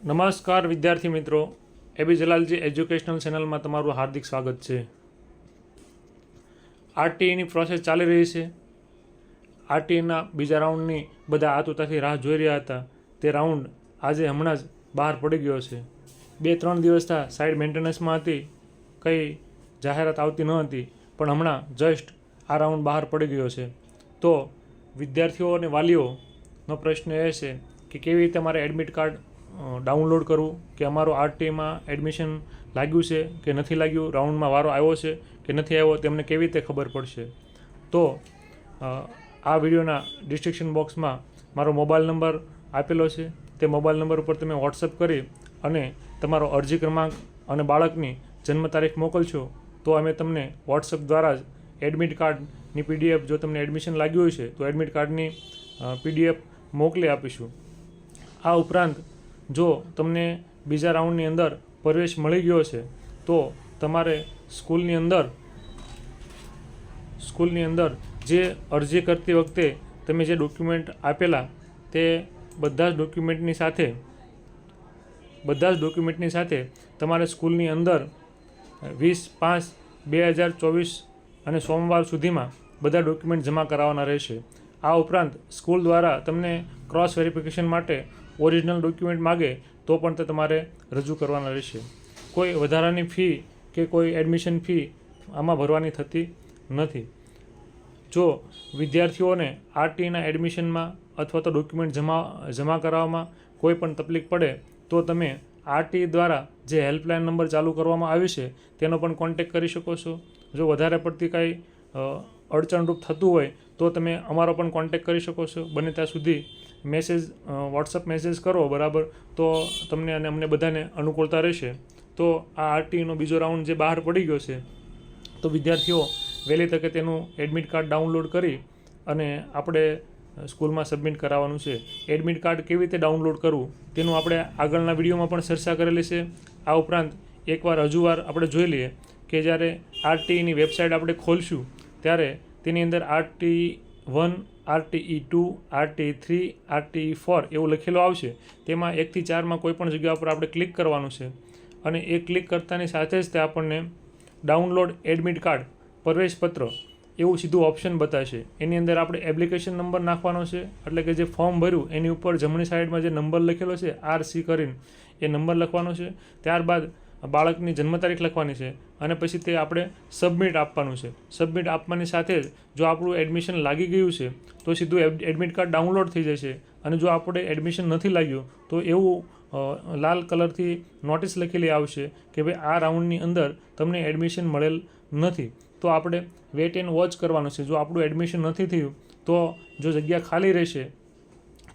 નમસ્કાર વિદ્યાર્થી મિત્રો. એબી જલાલજી એજ્યુકેશનલ ચેનલમાં તમારું હાર્દિક સ્વાગત છે. આરટીઈની પ્રોસેસ ચાલી રહી છે. આરટીઈના બીજા રાઉન્ડની બધા આતુરતાથી રાહ જોઈ રહ્યા હતા. તે રાઉન્ડ આજે હમણાં જ બહાર પડી ગયો છે. બે ત્રણ દિવસથી સાઇડ મેન્ટેનન્સમાં હતી. કંઈ જાહેરાત આવતી ન હતી, પણ હમણાં જસ્ટ આ રાઉન્ડ બહાર પડી ગયો છે. તો વિદ્યાર્થીઓ અને વાલીઓનો પ્રશ્ન એ છે કે કેવી રીતે મારે એડમિટ કાર્ડ ડાઉનલોડ કરવું કે અમારો આરટીમાં એડમિશન લાગ્યું છે કે નથી લાગ્યું, રાઉન્ડમાં વારો આવ્યો છે કે નથી આવ્યો, તેમને કેવી રીતે ખબર પડશે? તો આ વિડીયોના ડિસ્ક્રિપ્શન બોક્સમાં મારો મોબાઈલ નંબર આપેલો છે. તે મોબાઈલ નંબર ઉપર તમે વોટ્સઅપ કરી અને તમારો અરજી ક્રમાંક અને બાળકની જન્મ તારીખ મોકલશો, તો અમે તમને વોટ્સઅપ દ્વારા જ એડમિટ કાર્ડની પીડીએફ જો તમને એડમિશન લાગ્યું હોય છે, તો એડમિટ કાર્ડની પીડીએફ મોકલી આપીશું. આ ઉપરાંત જો તમને બીજા રાઉન્ડની અંદર પ્રવેશ મળી ગયો છે, તો તમારે સ્કૂલની અંદર સ્કૂલની અંદર જે અરજી કરતી વખતે તમે જે ડોક્યુમેન્ટ આપેલા, તે બધા જ ડોક્યુમેન્ટની સાથે, બધા જ ડોક્યુમેન્ટની સાથે તમારે સ્કૂલની અંદર વીસ પાંચ બે હજાર ચોવીસ અને સોમવાર સુધીમાં બધા ડોક્યુમેન્ટ જમા કરાવવાના રહેશે. આ ઉપરાંત સ્કૂલ દ્વારા તમને ક્રોસ વેરિફિકેશન માટે ઓરિજિનલ ડોક્યુમેન્ટ માગે, તો પણ તે તમારે રજૂ કરવાના રહેશે. કોઈ વધારાની ફી કે કોઈ એડમિશન ફી આમાં ભરવાની થતી નથી. જો વિદ્યાર્થીઓને આરટીના એડમિશનમાં અથવા તો ડોક્યુમેન્ટ જમા જમા કરાવવામાં કોઈ પણ તકલીફ પડે, તો તમે આરટી દ્વારા જે હેલ્પલાઇન નંબર ચાલુ કરવામાં આવ્યો છે, તેનો પણ કોન્ટેક કરી શકો છો. જો વધારે પડતી કાંઈ અડચણરૂપ થતું હોય, તો તમે અમારો પણ કોન્ટેક કરી શકો છો. બને ત્યાં સુધી મેસેજ વોટ્સઅપ મેસેજ કરો, બરાબર? તો તમને અને અમને બધાને અનુકૂળતા રહેશે. તો આ આરટીનો બીજો રાઉન્ડ જે બહાર પડી ગયો છે, તો વિદ્યાર્થીઓ વહેલી તકે તેનું એડમિટ કાર્ડ ડાઉનલોડ કરી અને આપણે સ્કૂલમાં સબમિટ કરાવવાનું છે. એડમિટ કાર્ડ કેવી રીતે ડાઉનલોડ કરવું, તેનું આપણે આગળના વિડીયોમાં પણ ચર્ચા કરેલી છે. આ ઉપરાંત એકવાર હજુ વાર આપણે જોઈ લઈએ કે જ્યારે આરટીઈની વેબસાઇટ આપણે ખોલશું, ત્યારે તેની અંદર RT one RTE two, RTE three, RTE four એવું લખેલું આવશે. તેમાં એકથી ચારમાં કોઈપણ જગ્યા ઉપર આપણે ક્લિક કરવાનું છે. અને એ ક્લિક કરતાની સાથે જ તે આપણને ડાઉનલોડ એડમિટ કાર્ડ, પ્રવેશપત્ર એવું સીધું ઓપ્શન બતાવશે એની અંદર આપણે એપ્લિકેશન નંબર નાખવાનો છે. એટલે કે જે ફોર્મ ભર્યું, એની ઉપર જમણી સાઈડમાં જે નંબર લખેલો છે, આર સી કરીને એ નંબર લખવાનો છે. ત્યારબાદ બાળકની જન્મ તારીખ લખવાની છે અને પછી તે આપણે સબમિટ આપવાનું છે. સબમિટ આપવાની સાથે જ જો આપણું એડમિશન લાગી ગયું છે, તો સીધું એડ- એડમિટ કાર્ડ ડાઉનલોડ થઈ જશે. અને જો આપણે એડમિશન નથી લાગ્યું, તો એવું લાલ કલરથી નોટિસ લખેલી આવશે કે ભાઈ આ રાઉન્ડની અંદર તમને એડમિશન મળેલ નથી. તો આપણે વેટ એન્ડ વોચ કરવાનું છે. જો આપણું એડમિશન નથી થયું, તો જો જગ્યા ખાલી રહેશે,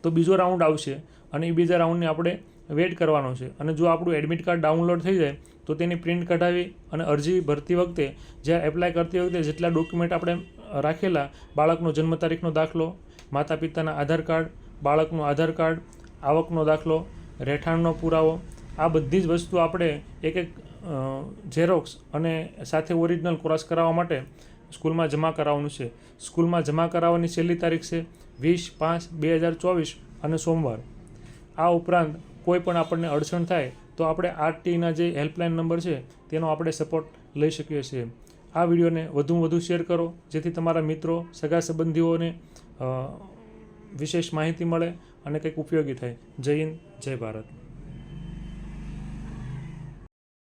તો બીજો રાઉન્ડ આવશે. અને એ બીજા રાઉન્ડને આપણે વેટ કરવાનો છે. અને જો આપણું એડમિટ કાર્ડ ડાઉનલોડ થઈ જાય, તો તેની પ્રિન્ટ કઢાવી અને અરજી ભરતી વખતે, જ્યાં એપ્લાય કરતી વખતે જેટલા ડોક્યુમેન્ટ આપણે રાખેલા, બાળકનો જન્મ તારીખનો દાખલો માતા પિતાના આધાર કાર્ડ બાળકનું આધાર કાર્ડ આવકનો દાખલો, રહેઠાણનો પુરાવો, આ બધી જ વસ્તુ આપણે એક એક ઝેરોક્સ અને સાથે ઓરિજિનલ ક્રોસ કરાવવા માટે સ્કૂલમાં જમા કરાવવાનું છે. સ્કૂલમાં જમા કરાવવાની છેલ્લી તારીખ છે વીસ પાંચ બે હજાર ચોવીસ અને સોમવાર. આ ઉપરાંત કોઈ પણ આપણને અડચણ થાય, તો આપણે આરટીના જે હેલ્પલાઇન નંબર છે, તેનો આપણે સપોર્ટ લઈ શકીએ છીએ. આ વિડીયોને વધુમાં વધુ શેર કરો, જેથી તમારા મિત્રો, સગા સંબંધીઓને વિશેષ માહિતી મળે અને કંઈક ઉપયોગી થાય. જય હિન્દ, જય ભારત.